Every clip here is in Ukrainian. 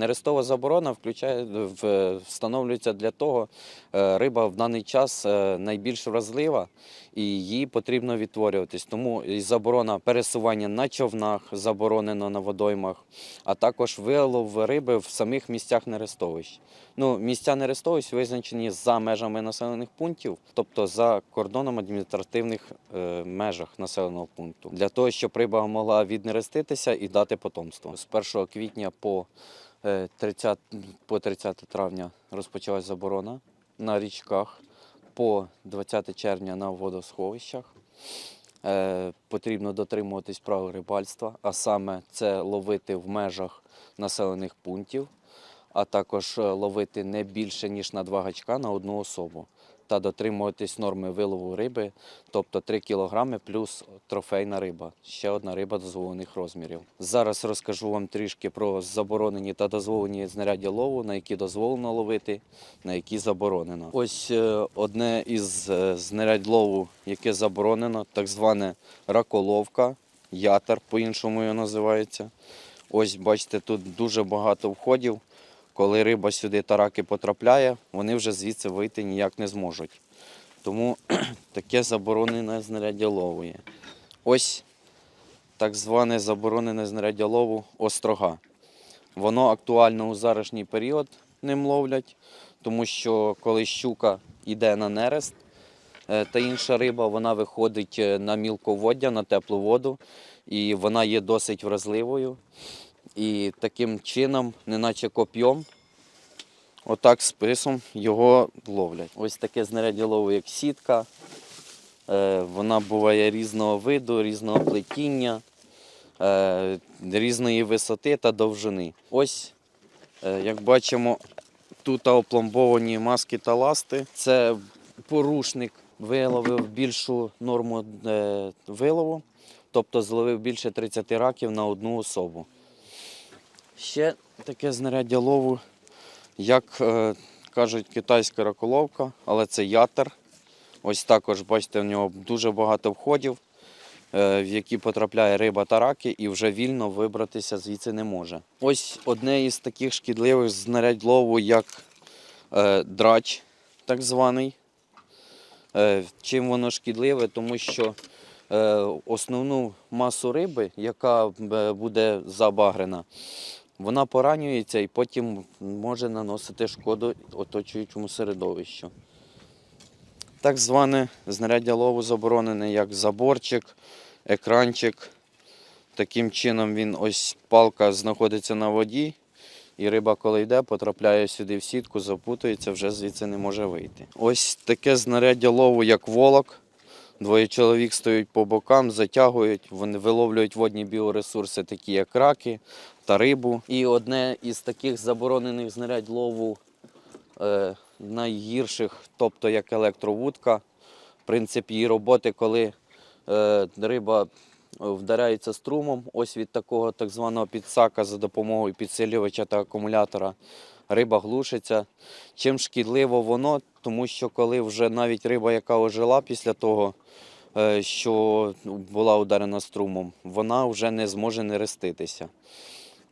Нерестова заборона включає встановлюється для того, е, риба в даний час е, найбільш вразлива і її потрібно відтворюватись. Тому і заборона пересування на човнах заборонено на водоймах, а також вилов риби в самих місцях нерестовищ. Ну, місця нерестовищ визначені за межами населених пунктів, тобто за кордоном адміністративних е, межах населеного пункту, для того, щоб риба могла віднереститися і дати потомство. З 1 квітня по Е, 30, по 30 травня розпочалась заборона на річках, по 20 червня на водосховищах. Е, Потрібно дотримуватись правил рибальства, а саме це ловити в межах населених пунктів, а також е, ловити не більше, ніж на два гачка на одну особу. Та дотримуватись норми вилову риби, тобто 3 кг плюс трофейна риба, ще одна риба дозволених розмірів. Зараз розкажу вам трішки про заборонені та дозволені знаряддя лову, на які дозволено ловити, на які заборонено. Ось е, одне із е, знарядь лову, яке заборонено, так зване раколовка, ятер, по-іншому його називається. Ось бачите, тут дуже багато входів. Коли риба сюди тараки потрапляє, вони вже звідси вийти ніяк не зможуть. Тому таке заборонене знаряддя лову. Ось так зване заборонене знаряддя лову острога. Воно актуально у зарашній період ним ловлять, тому що коли щука йде на нерест е, та інша риба, вона виходить е, на мілководдя, на теплу воду, і вона є досить вразливою. І таким чином, неначе коп'єм, отак списом його ловлять. Ось таке знаряддя лову, як сітка. Е, Вона буває різного виду, різного плетіння, е, різної висоти та довжини. Ось, е, як бачимо, тут опломбовані маски та ласти. Це порушник виловив більшу норму вилову, тобто зловив більше 30 раків на одну особу. Ще таке знаряддя лову, як е, кажуть, китайська раколовка, але це ятер. Ось також, бачите, в нього дуже багато входів, е, в які потрапляє риба та раки, і вже вільно вибратися звідси не може. Ось одне із таких шкідливих знарядь лову, як е, драч, так званий. Чим воно шкідливе? Тому що основну масу риби, яка буде забагрена, вона поранюється і потім може наносити шкоду оточуючому середовищу. Так зване знаряддя лову заборонене як заборчик, екранчик. Таким чином він ось палка знаходиться на воді, і риба, коли йде, потрапляє сюди в сітку, запутується, вже звідси не може вийти. Ось таке знаряддя лову, як волок. Двоє чоловік стоять по бокам, затягують, вони виловлюють водні біоресурси, такі як раки та рибу. І одне із таких заборонених знарядь лову е, найгірших, тобто як електровудка. Принцип її роботи, коли е, риба вдаряється струмом, ось від такого так званого підсака за допомогою підсилювача та акумулятора. Риба глушиться. Чим шкідливо воно, тому що коли вже навіть риба, яка ожила після того, е, що була ударена струмом, вона вже не зможе нереститися.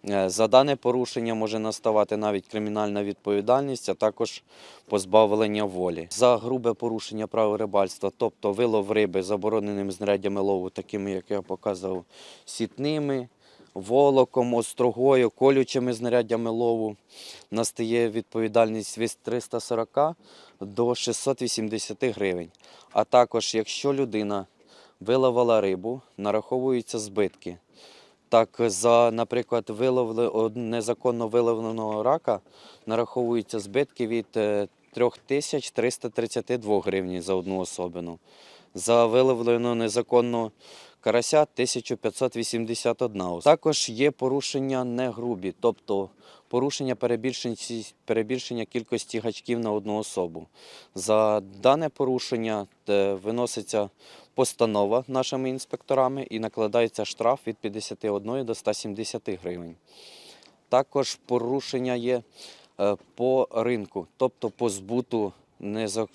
Е, За дане порушення може наставати навіть кримінальна відповідальність, а також позбавлення волі. За грубе порушення правил рибальства, тобто вилов риби забороненими знаряддями лову, такими, як я показував, сітними, волоком, острогою, колючими знаряддями лову, настає відповідальність від 340 до 680 гривень. А також, якщо людина виловила рибу, нараховуються збитки. Так, за, наприклад, виловли, незаконно виловленого рака нараховуються збитки від е, 3332 гривні за одну особину. За виловлену незаконно карася 1581. Також є порушення не грубі, тобто порушення перебільшення, кількості гачків на одну особу. За дане порушення е, виноситься постанова нашими інспекторами і накладається штраф від 51 до 170 гривень. Також порушення є е, по ринку, тобто по збуту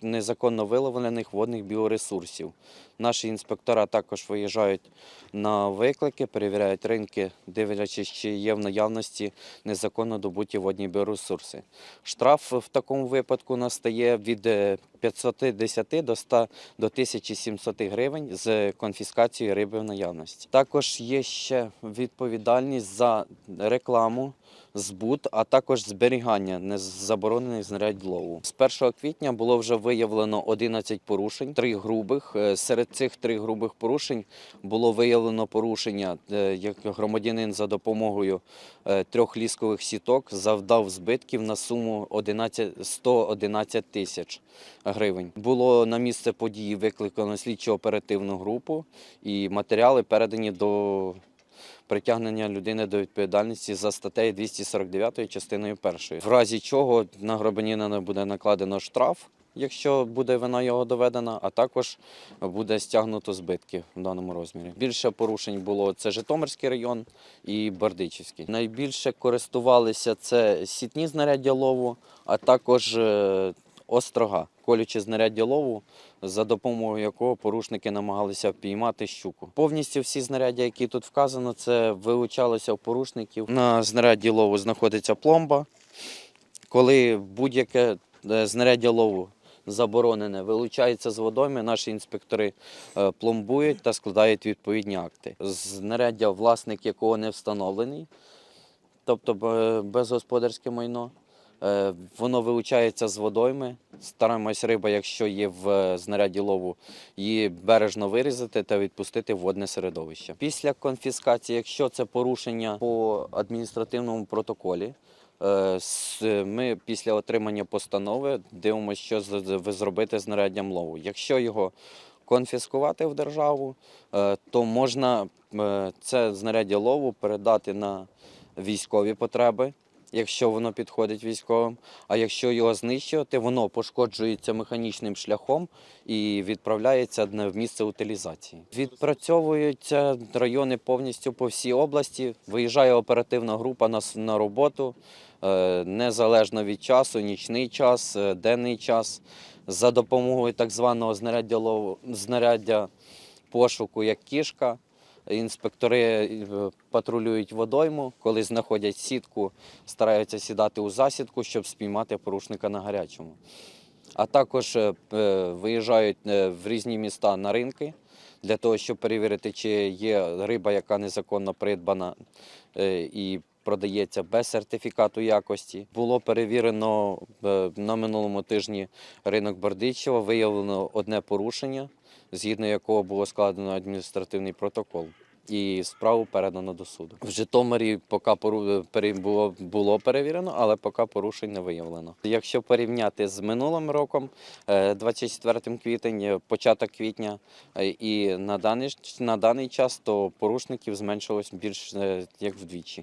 незаконно виловлених водних біоресурсів. Наші інспектора також виїжджають на виклики, перевіряють ринки, дивлячись, чи є в наявності незаконно добуті водні біоресурси. Штраф в такому випадку настає від е, 510 до 100 до 1700 гривень з конфіскацією риби в наявності. Також є ще відповідальність за рекламу, збут, а також зберігання незаборонених знарядь лову. З 1 квітня було вже виявлено 11 порушень, три грубих. Е, Серед цих трьох грубих порушень було виявлено порушення, е, як громадянин за допомогою е, трьох ліскових сіток завдав збитків на суму 11, 111 тисяч гривень. Було на місце події викликано слідчо-оперативну групу і матеріали передані до притягнення людини до відповідальності за статтею 249 частиною 1. В разі чого на громадянина буде накладено штраф, якщо буде вина його доведена, а також буде стягнуто збитки в даному розмірі. Більше порушень було це Житомирський район і Бердичівський. Найбільше користувалися це сітні знаряддя лову, а також е, острога, колючі знаряддя лову, за допомогою якого порушники намагалися впіймати щуку. Повністю всі знаряддя, які тут вказано, це вилучалося у порушників. На знарядді лову знаходиться пломба. Коли будь-яке е, знаряддя лову заборонене, вилучається з водойми, наші інспектори е, пломбують та складають відповідні акти. Знаряддя, власник якого не встановлений, тобто безгосподарське майно. Е, Воно вилучається з водойми. Стараємось риба, якщо є в е, знаряді лову, її бережно вирізати та відпустити в водне середовище. Після конфіскації, якщо це порушення по адміністративному протоколі, ми після отримання постанови дивимося, що зробити з знаряддям лову. Якщо його конфіскувати в державу, е, то можна е, це знаряддя лову передати на військові потреби якщо воно підходить військовим. А якщо його знищувати, воно пошкоджується механічним шляхом і відправляється в місце утилізації. Відпрацьовуються райони повністю по всій області. Виїжджає оперативна група на, роботу е, незалежно від часу, нічний час, е, денний час. За допомогою так званого знаряддя пошуку, як кішка. Інспектори е, патрулюють водойму, коли знаходять сітку, стараються сідати у засідку, щоб спіймати порушника на гарячому. А також е, е, виїжджають в різні міста на ринки для того, щоб перевірити, чи є риба, яка незаконно придбана і продається без сертифікату якості. Було перевірено на минулому тижні ринок Бердичева, виявлено одне порушення, згідно якого було складено адміністративний протокол. І справу передано до суду. В Житомирі поки було, було перевірено, але поки порушень не виявлено. Якщо порівняти з минулим роком, е, 24 квітень, е, початок квітня, е, і на даний, на даний час, то порушників зменшилось більш е, як вдвічі.